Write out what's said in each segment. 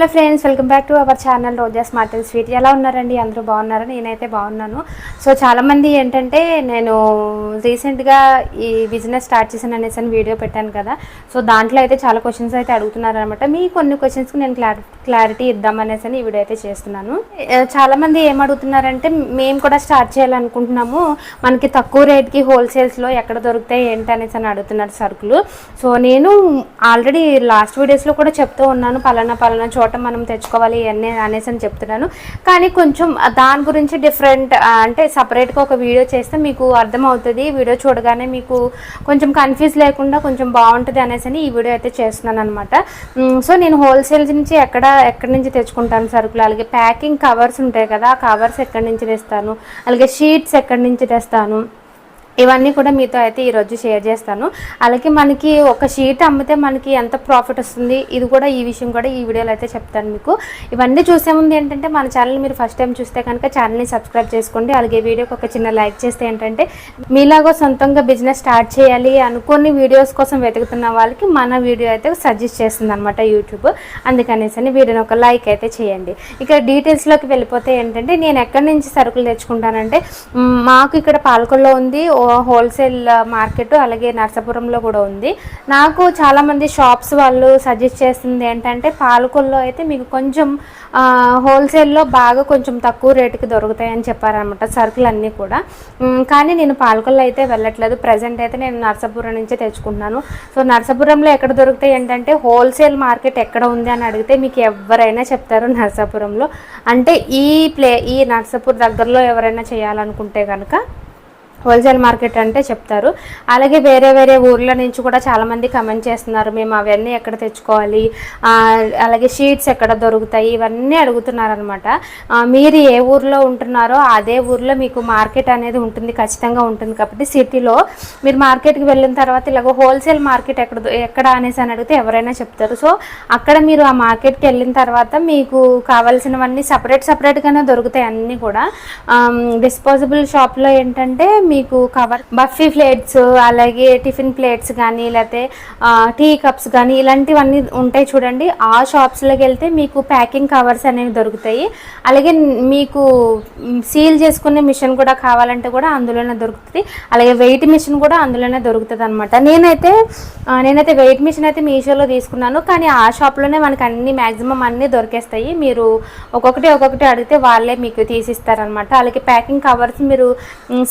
Hello friends welcome back to our channel Roja smart and sweet. ఎలా ఉన్నారండి? అందరూ బాగున్నారా? నేనైతే బాగున్నాను. సో చాలామంది ఏంటంటే నేను రీసెంట్గా ఈ బిజినెస్ స్టార్ట్ చేశాను అనేసి అని వీడియో పెట్టాను కదా. సో దాంట్లో అయితే చాలా క్వశ్చన్స్ అయితే అడుగుతున్నారనమాట మీ కొన్ని క్వశ్చన్స్కి నేను క్లారి క్లారిటీ ఇద్దామనేసి అని ఈ వీడియో అయితే చేస్తున్నాను. చాలామంది ఏం అడుగుతున్నారంటే మేము కూడా స్టార్ట్ చేయాలనుకుంటున్నాము. మనకి తక్కువ రేట్కి హోల్సేల్స్లో ఎక్కడ దొరుకుతాయి ఏంటి అనేసి అని అడుగుతున్నారు సరుకులు. సో నేను ఆల్రెడీ లాస్ట్ వీడియోస్లో కూడా చెప్తూ ఉన్నాను. పలానా పలానా చోట మనం తెచ్చుకోవాలి ఇవన్నీ అనేసి అని చెప్తున్నాను. కానీ కొంచెం దాని గురించి డిఫరెంట్ అంటే సపరేట్గా ఒక వీడియో చేస్తే మీకు అర్థమవుతుంది. వీడియో చూడగానే మీకు కొంచెం కన్ఫ్యూజ్ లేకుండా కొంచెం బాగుంటుంది అనేసి అని ఈ వీడియో అయితే చేస్తున్నాను అనమాట సో నేను హోల్సేల్ నుంచి ఎక్కడ ఎక్కడి నుంచి తెచ్చుకుంటాను సరుకులు? అలాగే ప్యాకింగ్ కవర్స్ ఉంటాయి కదా ఆ కవర్స్ ఎక్కడి నుంచి తెస్తాను? అలాగే షీట్స్ ఎక్కడి నుంచి తెస్తాను? ఇవన్నీ కూడా మీతో అయితే ఈరోజు షేర్ చేస్తాను. అలాగే మనకి ఒక షీట్ అమ్మితే మనకి ఎంత ప్రాఫిట్ వస్తుంది? ఇది కూడా ఈ విషయం కూడా ఈ వీడియోలో అయితే చెప్తాను మీకు. ఇవన్నీ చూసే ముందు ఏంటంటే మన ఛానల్ మీరు ఫస్ట్ టైం చూస్తే కనుక ఛానల్ని సబ్స్క్రైబ్ చేసుకోండి. అలాగే వీడియోకి ఒక చిన్న లైక్ చేస్తే ఏంటంటే మీలాగో సొంతంగా బిజినెస్ స్టార్ట్ చేయాలి అనుకుని వీడియోస్ కోసం వెతుకుతున్న వాళ్ళకి మన వీడియో అయితే సజెస్ట్ చేస్తుంది అనమాట యూట్యూబ్. అందుకనేసి వీడియోని ఒక లైక్ అయితే చేయండి. ఇక్కడ డీటెయిల్స్లోకి వెళ్ళిపోతే ఏంటంటే నేను ఎక్కడి నుంచి సరుకులు తెచ్చుకుంటానంటే మాకు ఇక్కడ పాలకొల్లో ఉంది. హోల్సేల్ మార్కెట్ uh, అలాగే నర్సాపురంలో కూడా ఉంది. నాకు చాలామంది షాప్స్ వాళ్ళు సజెస్ట్ చేస్తుంది ఏంటంటే పాలకొల్లో అయితే మీకు కొంచెం హోల్సేల్లో బాగా కొంచెం తక్కువ రేటుకి దొరుకుతాయని చెప్పారనమాట సరుకులు అన్నీ కూడా. కానీ నేను పాలకొల్లో అయితే వెళ్ళట్లేదు. ప్రజెంట్ అయితే నేను నర్సాపురం నుంచే తెచ్చుకుంటున్నాను. సో నర్సాపురంలో ఎక్కడ దొరుకుతాయి ఏంటంటే హోల్సేల్ మార్కెట్ ఎక్కడ ఉంది అని అడిగితే మీకు ఎవరైనా చెప్తారు నర్సాపురంలో. అంటే ఈ ప్లే ఈ నర్సాపూర్ దగ్గరలో ఎవరైనా చేయాలనుకుంటే కనుక హోల్సేల్ మార్కెట్ అంటే చెప్తారు. అలాగే వేరే వేరే ఊర్ల నుంచి కూడా చాలామంది కమెంట్ చేస్తున్నారు. మేము అవన్నీ ఎక్కడ తెచ్చుకోవాలి? అలాగే షీట్స్ ఎక్కడ దొరుకుతాయి? ఇవన్నీ అడుగుతున్నారనమాట. మీరు ఏ ఊర్లో ఉంటున్నారో అదే ఊర్లో మీకు మార్కెట్ అనేది ఉంటుంది ఖచ్చితంగా ఉంటుంది. కాబట్టి సిటీలో మీరు మార్కెట్కి వెళ్ళిన తర్వాత ఇలాగ హోల్సేల్ మార్కెట్ ఎక్కడ దొ- ఎక్కడ అనేసి అని అడిగితే ఎవరైనా చెప్తారు. సో అక్కడ మీరు ఆ మార్కెట్కి వెళ్ళిన తర్వాత మీకు కావాల్సినవన్నీ సపరేట్ సపరేట్గానే దొరుకుతాయి అన్నీ కూడా. డిస్పోజబుల్ షాప్లో ఏంటంటే మీకు కవర్ బఫీ ప్లేట్స్ అలాగే టిఫిన్ ప్లేట్స్ కానీ లేకపోతే టీ కప్స్ కానీ ఇలాంటివన్నీ ఉంటాయి చూడండి. ఆ షాప్స్లోకి వెళ్తే మీకు ప్యాకింగ్ కవర్స్ అనేవి దొరుకుతాయి. అలాగే మీకు సీల్ చేసుకునే మిషన్ కూడా కావాలంటే కూడా అందులోనే దొరుకుతుంది. అలాగే వెయిట్ మిషన్ కూడా అందులోనే దొరుకుతుంది అనమాట నేనైతే నేనైతే వెయిట్ మిషన్ అయితే మీషోలో తీసుకున్నాను. కానీ ఆ షాప్లోనే మనకి అన్ని మ్యాక్సిమం అన్నీ దొరికేస్తాయి. మీరు ఒక్కొక్కటి ఒక్కొక్కటి అడిగితే వాళ్ళే మీకు తీసిస్తారనమాట అలాగే ప్యాకింగ్ కవర్స్ మీరు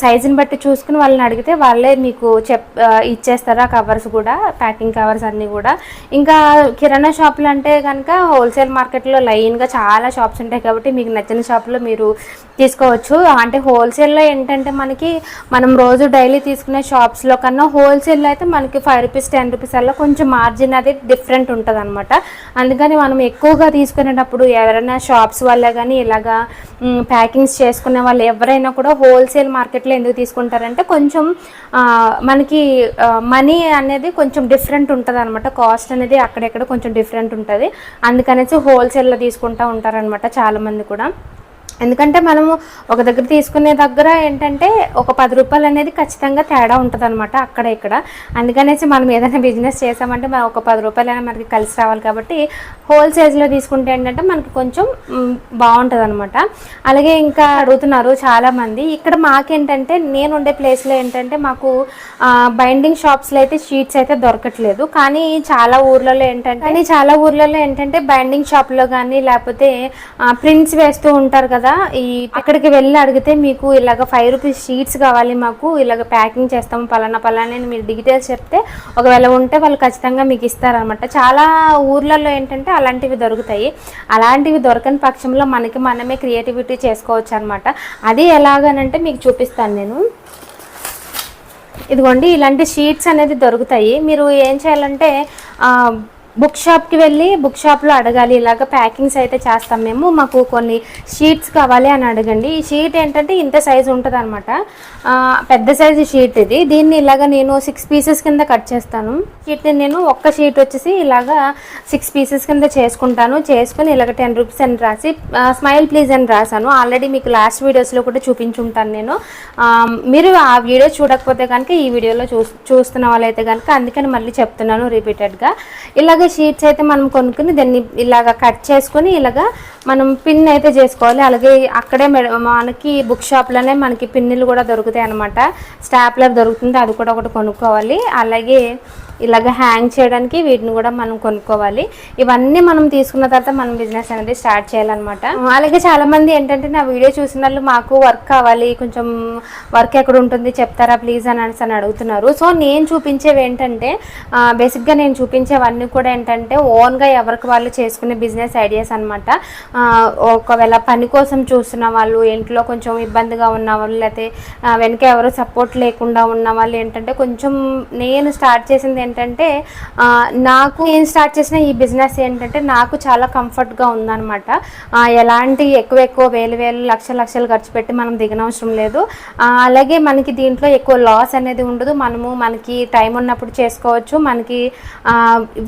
సైజుని బట్టి చూసుకుని వాళ్ళని అడిగితే వాళ్ళే మీకు చెప్ ఇచ్చేస్తారు ఆ కవర్స్ కూడా ప్యాకింగ్ కవర్స్ అన్నీ కూడా. ఇంకా కిరాణా షాపులు అంటే కనుక హోల్సేల్ మార్కెట్లో లైన్గా చాలా షాప్స్ ఉంటాయి కాబట్టి మీకు నచ్చిన షాప్లో మీరు తీసుకోవచ్చు. అంటే హోల్సేల్లో ఏంటంటే మనకి మనం రోజు డైలీ తీసుకునే షాప్స్లో కన్నా హోల్సేల్లో అయితే మనకి ఫైవ్ రూపీస్ టెన్ రూపీస్ అలా కొంచెం మార్జిన్ అది డిఫరెంట్ ఉంటుంది అనమాట అందుకని మనం ఎక్కువగా తీసుకునేటప్పుడు ఎవరైనా షాప్స్ వల్ల కానీ ఇలాగా ప్యాకింగ్స్ చేసుకునే వాళ్ళు ఎవరైనా కూడా హోల్సేల్ మార్కెట్లో ఎందుకు తీసుకుంటారంటే కొంచెం మనకి మనీ అనేది కొంచెం డిఫరెంట్ ఉంటుంది అనమాట కాస్ట్ అనేది అక్కడెక్కడ కొంచెం డిఫరెంట్ ఉంటుంది. అందుకనేసి హోల్సేల్లో తీసుకుంటూ ఉంటారనమాట చాలామంది కూడా. ఎందుకంటే మనము ఒక దగ్గర తీసుకునే దగ్గర ఏంటంటే ఒక పది రూపాయలు అనేది ఖచ్చితంగా తేడా ఉంటుంది అనమాట అక్కడ ఇక్కడ. అందుకనేసి మనం ఏదైనా బిజినెస్ చేసామంటే ఒక పది రూపాయలు అయినా మనకి కలిసి రావాలి కాబట్టి హోల్సేల్స్లో తీసుకుంటే ఏంటంటే మనకి కొంచెం బాగుంటుంది అనమాట అలాగే ఇంకా అడుగుతున్నారు చాలామంది. ఇక్కడ మాకేంటంటే నేను ఉండే ప్లేస్లో ఏంటంటే మాకు బైండింగ్ షాప్స్లో అయితే షీట్స్ అయితే దొరకట్లేదు. కానీ చాలా ఊర్లలో ఏంటంటే కానీ చాలా ఊర్లలో ఏంటంటే బైండింగ్ షాప్లో కానీ లేకపోతే ప్రింట్స్ వేస్తూ ఉంటారు కదా ఈ అక్కడికి వెళ్ళి అడిగితే మీకు ఇలాగ ఫైవ్ రూపీస్ షీట్స్ కావాలి మాకు ఇలాగ ప్యాకింగ్ చేస్తాము పలానా పలానా అని మీరు డీటెయిల్స్ చెప్తే ఒకవేళ ఉంటే వాళ్ళు ఖచ్చితంగా మీకు ఇస్తారనమాట చాలా ఊర్లలో ఏంటంటే అలాంటివి దొరుకుతాయి. అలాంటివి దొరకని పక్షంలో మనకి మనమే క్రియేటివిటీ చేసుకోవచ్చు అనమాట అది ఎలాగనంటే మీకు చూపిస్తాను నేను. ఇదిగోండి ఇలాంటి షీట్స్ అనేది దొరుకుతాయి. మీరు ఏం చేయాలంటే బుక్ షాప్కి వెళ్ళి బుక్ షాప్లో అడగాలి. ఇలాగ ప్యాకింగ్స్ అయితే చేస్తాం మేము. మాకు కొన్ని షీట్స్ కావాలి అని అడగండి. ఈ షీట్ ఏంటంటే ఇంత సైజు ఉంటుంది అనమాట పెద్ద సైజు షీట్ ఇది. దీన్ని ఇలాగ నేను సిక్స్ పీసెస్ కింద కట్ చేస్తాను. షీట్ని నేను ఒక్క షీట్ వచ్చేసి ఇలాగా సిక్స్ పీసెస్ కింద చేసుకుంటాను. చేసుకుని ఇలాగ టెన్ రూపీస్ అని రాసి స్మైల్ ప్లీజ్ అని రాశాను. ఆల్రెడీ మీకు లాస్ట్ వీడియోస్లో కూడా చూపించుంటాను నేను. మీరు ఆ వీడియో చూడకపోతే కనుక ఈ వీడియోలో చూ చూస్తున్న వాళ్ళైతే కనుక అందుకని మళ్ళీ చెప్తున్నాను రిపీటెడ్గా. ఇలాగ షీట్స్ అయితే మనం కొనుక్కుని దాన్ని ఇలాగ కట్ చేసుకుని ఇలాగా మనం పిన్ అయితే చేసుకోవాలి. అలాగే అక్కడే మనకి బుక్ షాప్లోనే మనకి పిన్నులు కూడా దొరుకుతాయి అనమాట స్టాప్లర్ దొరుకుతుంది అది కూడా ఒకటి కొనుక్కోవాలి. అలాగే ఇలాగ హ్యాంగ్ చేయడానికి వీటిని కూడా మనం కొనుక్కోవాలి. ఇవన్నీ మనం తీసుకున్న తర్వాత మనం బిజినెస్ అనేది స్టార్ట్ చేయాలన్నమాట. అలాగే చాలా మంది ఏంటంటే నా వీడియో చూసిన వాళ్ళు మాకు వర్క్ కావాలి కొంచెం వర్క్ ఎక్కడ ఉంటుంది చెప్తారా ప్లీజ్ అని అనేసి అని అడుగుతున్నారు. సో నేను చూపించేవి ఏంటంటే బేసిక్గా నేను చూపించేవన్నీ కూడా ఏంటంటే ఓన్గా ఎవరికి వాళ్ళు చేసుకునే బిజినెస్ ఐడియాస్ అనమాట ఒకవేళ పని కోసం చూస్తున్న వాళ్ళు ఇంట్లో కొంచెం ఇబ్బందిగా ఉన్న వాళ్ళు లేకపోతే వెనక ఎవరు సపోర్ట్ లేకుండా ఉన్న వాళ్ళు ఏంటంటే కొంచెం నేను స్టార్ట్ చేసింది ఏంటంటే నాకు నేను స్టార్ట్ చేసిన ఈ బిజినెస్ ఏంటంటే నాకు చాలా కంఫర్ట్గా ఉందన్నమాట. ఎలాంటి ఎక్కువ ఎక్కువ వేలు వేలు లక్షల లక్షలు ఖర్చు పెట్టి మనం దిగనవసరం లేదు. అలాగే మనకి దీంట్లో ఎక్కువ లాస్ అనేది ఉండదు. మనము మనకి టైం ఉన్నప్పుడు చేసుకోవచ్చు. మనకి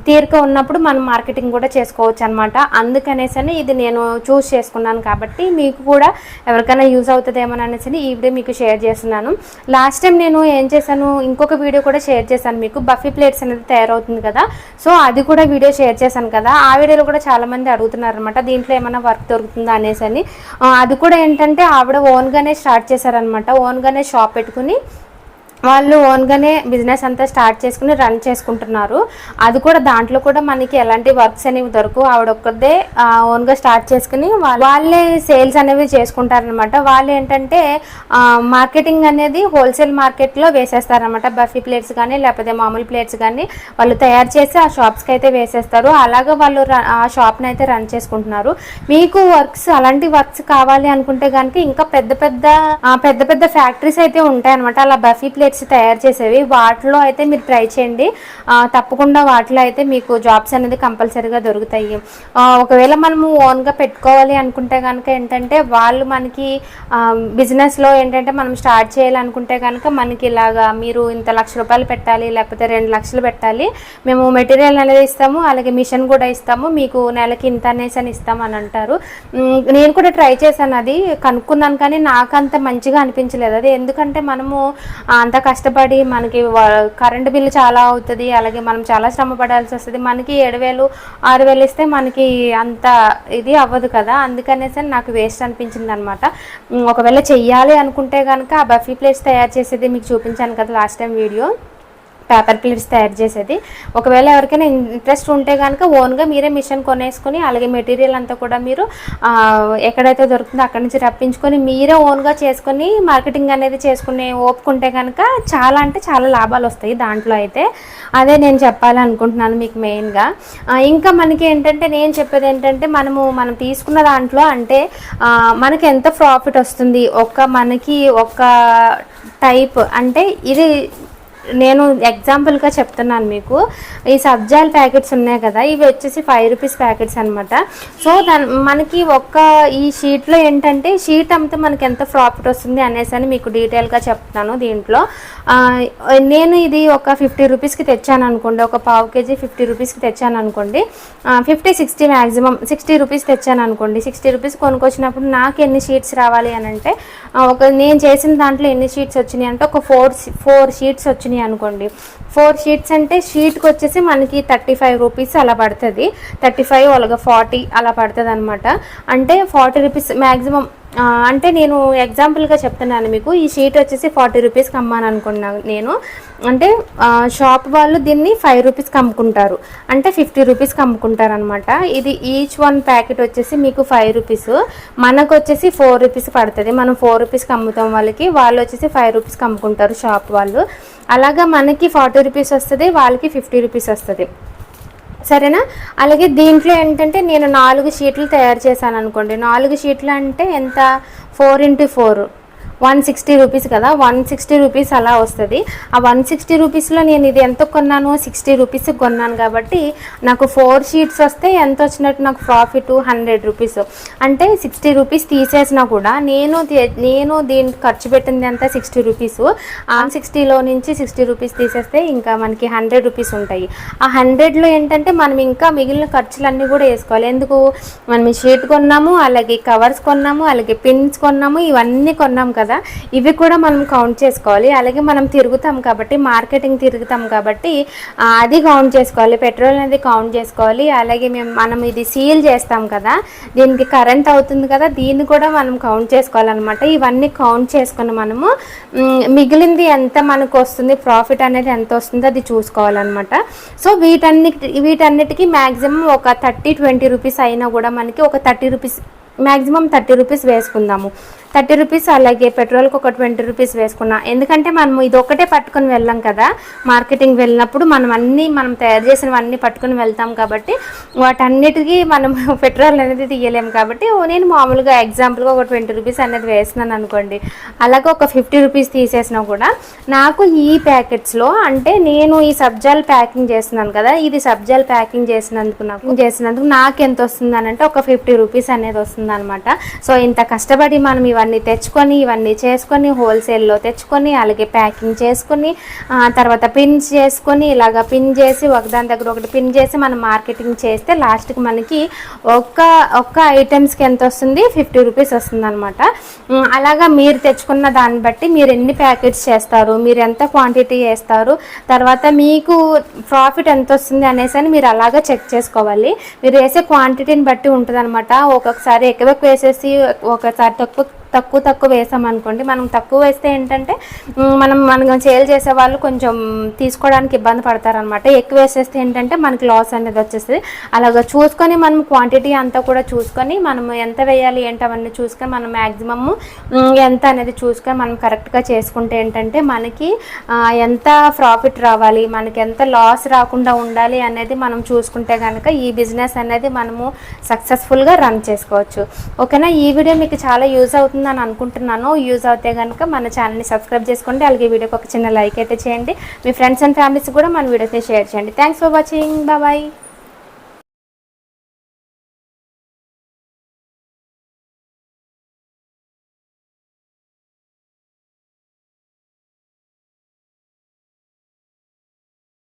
తీరిక ఉన్నప్పుడు మనం మార్కెటింగ్ కూడా చేసుకోవచ్చు అనమాట అందుకనేసని ఇది నేను చూస్ చేసుకున్నాను కాబట్టి మీకు కూడా ఎవరికైనా యూజ్ అవుతుందేమో అనేసి ఈ వీడియో మీకు షేర్ చేస్తున్నాను. లాస్ట్ టైం నేను ఏం చేశాను ఇంకొక వీడియో కూడా షేర్ చేశాను మీకు. బఫీ ప్లేట్స్ అనేది తయారవుతుంది కదా. సో అది కూడా వీడియో షేర్ చేశాను కదా. ఆ వీడియోలో కూడా చాలా మంది అడుగుతున్నారు అనమాట దీంట్లో ఏమైనా వర్క్ దొరుకుతుందా? అనేసి అని అది కూడా ఏంటంటే ఆవిడ ఓన్గానే స్టార్ట్ చేశారనమాట ఓన్గానే షాప్ పెట్టుకుని వాళ్ళు ఓన్గానే బిజినెస్ అంతా స్టార్ట్ చేసుకుని రన్ చేసుకుంటున్నారు. అది కూడా దాంట్లో కూడా మనకి ఎలాంటి వర్క్స్ అనేవి దొరకవు. ఆవిడ ఒక్కదే ఓన్గా స్టార్ట్ చేసుకుని వాళ్ళే సేల్స్ అనేవి చేసుకుంటారనమాట వాళ్ళు ఏంటంటే మార్కెటింగ్ అనేది హోల్సేల్ మార్కెట్లో వేసేస్తారనమాట బఫీ ప్లేట్స్ కానీ లేకపోతే మామూలు ప్లేట్స్ కానీ వాళ్ళు తయారు చేసి ఆ షాప్స్కి అయితే వేసేస్తారు. అలాగే వాళ్ళు ఆ షాప్ని అయితే రన్ చేసుకుంటున్నారు. మీకు వర్క్స్ అలాంటి వర్క్స్ కావాలి అనుకుంటే కనుక ఇంకా పెద్ద పెద్ద పెద్ద పెద్ద ఫ్యాక్టరీస్ అయితే ఉంటాయి అనమాట అలా బఫీ ప్లేట్స్ తయారు చేసేవి. వాటిలో అయితే మీరు ట్రై చేయండి. తప్పకుండా వాటిలో అయితే మీకు జాబ్స్ అనేది కంపల్సరీగా దొరుకుతాయి. ఒకవేళ మనము ఓన్గా పెట్టుకోవాలి అనుకుంటే కనుక ఏంటంటే వాళ్ళు మనకి బిజినెస్లో ఏంటంటే మనం స్టార్ట్ చేయాలనుకుంటే కనుక మనకి ఇలాగా మీరు ఇంత లక్ష రూపాయలు పెట్టాలి లేకపోతే రెండు లక్షలు పెట్టాలి. మేము మెటీరియల్ అనేది ఇస్తాము అలాగే మిషన్ కూడా ఇస్తాము. మీకు నెలకి ఇంత అనేసి అని ఇస్తాము అని అంటారు. నేను కూడా ట్రై చేశాను అది కనుక్కున్నాను కానీ నాకు అంత మంచిగా అనిపించలేదు. అది ఎందుకంటే మనము అంత కష్టపడి మనకి కరెంటు బిల్లు చాలా అవుతుంది అలాగే మనం చాలా శ్రమ పడాల్సి వస్తుంది. మనకి ఏడు వేలు ఆరు వేలు ఇస్తే మనకి అంత ఇది అవ్వదు కదా. అందుకనేసి నాకు వేస్ట్ అనిపించింది అనమాట ఒకవేళ చెయ్యాలి అనుకుంటే కనుక ఆ బఫీ ప్లేట్స్ తయారు చేసేది మీకు చూపించాను కదా last time video. Paper plates తయారు చేసేది. ఒకవేళ ఎవరికైనా ఇంట్రెస్ట్ ఉంటే కనుక ఓన్గా మీరే మిషన్ కొనేసుకొని అలాగే మెటీరియల్ అంతా కూడా మీరు ఎక్కడైతే దొరుకుతుందో అక్కడి నుంచి రప్పించుకొని మీరే ఓన్గా చేసుకొని మార్కెటింగ్ అనేది చేసుకునే ఓపుకుంటే కనుక చాలా అంటే చాలా లాభాలు వస్తాయి దాంట్లో అయితే. అదే నేను చెప్పాలనుకుంటున్నాను మీకు మెయిన్గా. ఇంకా మనకి ఏంటంటే నేను చెప్పేది ఏంటంటే మనము మనం తీసుకున్న దాంట్లో అంటే మనకి ఎంత ప్రాఫిట్ వస్తుంది? ఒక మనకి ఒక టైప్ అంటే ఇది నేను ఎగ్జాంపుల్గా చెప్తున్నాను మీకు. ఈ సబ్జాల్ ప్యాకెట్స్ ఉన్నాయి కదా ఇవి వచ్చేసి ఫైవ్ రూపీస్ ప్యాకెట్స్ అనమాట సో దాని మనకి ఒక్క ఈ షీట్లో ఏంటంటే షీట్ అమ్మితే మనకి ఎంత ప్రాఫిట్ వస్తుంది అనేసి అని మీకు డీటెయిల్గా చెప్తాను దీంట్లో. నేను ఇది ఒక ఫిఫ్టీ రూపీస్కి తెచ్చాను అనుకోండి ఒక పావు కేజీ ఫిఫ్టీ రూపీస్కి తెచ్చాను అనుకోండి fifty sixty maximum sixty rupees తెచ్చాను అనుకోండి సిక్స్టీ రూపీస్ కొనుక్కొచ్చినప్పుడు నాకు ఎన్ని షీట్స్ రావాలి అని అంటే ఒక నేను చేసిన దాంట్లో ఎన్ని షీట్స్ వచ్చినాయి అంటే ఒక ఫోర్ ఫోర్ షీట్స్ వచ్చినాయి. అనుకోండి. ఫోర్ షీట్స్ అంటే షీట్కి వచ్చేసి మనకి థర్టీ ఫైవ్ రూపీస్ అలా పడుతుంది. థర్టీ ఫైవ్ అలాగే ఫార్టీ అలా పడుతుంది అనమాట అంటే ఫార్టీ రూపీస్ మ్యాక్సిమం అంటే నేను ఎగ్జాంపుల్గా చెప్తున్నాను మీకు. ఈ షీట్ వచ్చేసి ఫార్టీ రూపీస్కి అమ్మాను అనుకున్నాను నేను. అంటే షాప్ వాళ్ళు దీన్ని ఫైవ్ రూపీస్కి అమ్ముకుంటారు. అంటే ఫిఫ్టీ రూపీస్కి అమ్ముకుంటారు అనమాట ఇది ఈచ్ వన్ ప్యాకెట్ వచ్చేసి మీకు ఫైవ్ రూపీస్ మనకు వచ్చేసి ఫోర్ రూపీస్ పడుతుంది. మనం ఫోర్ రూపీస్కి అమ్ముతాం వాళ్ళకి. వాళ్ళు వచ్చేసి ఫైవ్ రూపీస్కి అమ్ముకుంటారు షాప్ వాళ్ళు. అలాగా మనకి ఫార్టీ రూపీస్ వస్తుంది వాళ్ళకి ఫిఫ్టీ రూపీస్ వస్తుంది. సరేనా? అలాగే దీంట్లో ఏంటంటే నేను నాలుగు షీట్లు తయారు చేశాను అనుకోండి. నాలుగు షీట్లు అంటే ఎంత? Four into four. One sixty rupees కదా వన్ సిక్స్టీ రూపీస్ అలా వస్తుంది. ఆ వన్ సిక్స్టీ రూపీస్లో నేను ఇది ఎంత కొన్నాను సిక్స్టీ రూపీస్ కొన్నాను కాబట్టి నాకు ఫోర్ షీట్స్ వస్తే ఎంత వచ్చినట్టు నాకు ప్రాఫిట్ హండ్రెడ్ రూపీస్. అంటే సిక్స్టీ రూపీస్ తీసేసినా కూడా నేను నేను దీనికి ఖర్చు పెట్టింది అంతా సిక్స్టీ రూపీస్. ఆ సిక్స్టీలో నుంచి సిక్స్టీ రూపీస్ తీసేస్తే ఇంకా మనకి హండ్రెడ్ రూపీస్ ఉంటాయి. ఆ హండ్రెడ్లో ఏంటంటే మనం ఇంకా మిగిలిన ఖర్చులన్నీ కూడా వేసుకోవాలి. ఎందుకు? మనం షీట్ కొన్నాము అలాగే కవర్స్ కొన్నాము అలాగే పిన్స్ కొన్నాము ఇవన్నీ కొన్నాము కదా. కదా? ఇవి కూడా మనం కౌంట్ చేసుకోవాలి. అలాగే మనం తిరుగుతాం కాబట్టి మార్కెటింగ్ తిరుగుతాం కాబట్టి అది కౌంట్ చేసుకోవాలి. పెట్రోల్ అనేది కౌంట్ చేసుకోవాలి. అలాగే మేము మనం ఇది సీల్ చేస్తాం కదా? దీనికి కరెంట్ అవుతుంది కదా? దీన్ని కూడా మనం కౌంట్ చేసుకోవాలన్నమాట. ఇవన్నీ కౌంట్ చేసుకుని మనము మిగిలింది ఎంత మనకు వస్తుంది? ప్రాఫిట్ అనేది ఎంత వస్తుందో అది చూసుకోవాలన్నమాట. సో వీటన్నిటి వీటన్నిటికీ మ్యాక్సిమం ఒక థర్టీ ట్వంటీ రూపీస్ అయినా కూడా మనకి ఒక thirty rupees maximum thirty rupees వేసుకుందాము. థర్టీ రూపీస్ అలాగే పెట్రోల్కి ఒక ట్వంటీ రూపీస్ వేసుకున్నా. ఎందుకంటే మనం ఇది ఒకటే పట్టుకుని వెళ్ళాం కదా మార్కెటింగ్ వెళ్ళినప్పుడు మనం అన్నీ మనం తయారు చేసినవన్నీ పట్టుకుని వెళ్తాం కాబట్టి వాటన్నిటికీ మనం పెట్రోల్ అనేది తీయలేము కాబట్టి నేను మామూలుగా ఎగ్జాంపుల్గా ఒక ట్వంటీ రూపీస్ అనేది వేసినాను అనుకోండి. అలాగే ఒక ఫిఫ్టీ రూపీస్ తీసేసినా కూడా నాకు ఈ ప్యాకెట్స్లో అంటే నేను ఈ సబ్జాలు ప్యాకింగ్ చేస్తున్నాను కదా ఇది సబ్జాలు ప్యాకింగ్ చేసినందుకు నాకు చేసినందుకు నాకు ఎంత వస్తుంది అంటే ఒక ఫిఫ్టీ రూపీస్ అనేది వస్తుంది అనమాట సో ఇంత కష్టపడి మనం ఇవన్నీ తెచ్చుకొని ఇవన్నీ చేసుకొని హోల్సేల్లో తెచ్చుకొని అలాగే ప్యాకింగ్ చేసుకొని తర్వాత పిన్స్ చేసుకొని ఇలాగ పిన్ చేసి ఒకదాని దగ్గర ఒకటి పిన్ చేసి మనం మార్కెటింగ్ చేస్తే లాస్ట్కి మనకి ఒక్క ఒక్క ఐటమ్స్కి ఎంత వస్తుంది? ఫిఫ్టీ రూపీస్ వస్తుంది అనమాట అలాగా మీరు తెచ్చుకున్న దాన్ని బట్టి మీరు ఎన్ని ప్యాకెట్స్ చేస్తారు? మీరు ఎంత క్వాంటిటీ చేస్తారు తర్వాత మీకు ప్రాఫిట్ ఎంత వస్తుంది అనేసి అని మీరు అలాగా చెక్ చేసుకోవాలి. మీరు వేసే క్వాంటిటీని బట్టి ఉంటుంది అనమాట ఒక్కొక్కసారి ఎక్కువ ఎక్కువ వేసేసి ఒకసారి తక్కువ తక్కువ తక్కువ వేసాం అనుకోండి. మనం తక్కువ వేస్తే ఏంటంటే మనం మనం సేల్ చేసే వాళ్ళు కొంచెం తీసుకోవడానికి ఇబ్బంది పడతారనమాట. ఎక్కువ వేసేస్తే ఏంటంటే మనకి లాస్ అనేది వచ్చేస్తుంది. అలాగ చూసుకొని మనం క్వాంటిటీ అంతా కూడా చూసుకొని మనం ఎంత వేయాలి ఏంటి అవన్నీ చూసుకొని మనం మ్యాక్సిమమ్ ఎంత అనేది చూసుకొని మనం కరెక్ట్గా చేసుకుంటే ఏంటంటే మనకి ఎంత ప్రాఫిట్ రావాలి మనకి ఎంత లాస్ రాకుండా ఉండాలి అనేది మనం చూసుకుంటే కనుక ఈ బిజినెస్ అనేది మనము సక్సెస్ఫుల్గా రన్ చేసుకోవచ్చు. ఓకేనా ఈ వీడియో మీకు చాలా యూజ్ అవుతుందని అనుకుంటున్నాను. యూజ్ అవుతే కనుక మన ఛానల్ని సబ్స్క్రైబ్ చేసుకోండి. అలాగే వీడియోకి ఒక చిన్న లైక్ అయితే చేయండి. మీ ఫ్రెండ్స్ అండ్ ఫ్యామిలీస్ కూడా మన వీడియోస్ని షేర్ చేయండి. Thanks for watching bye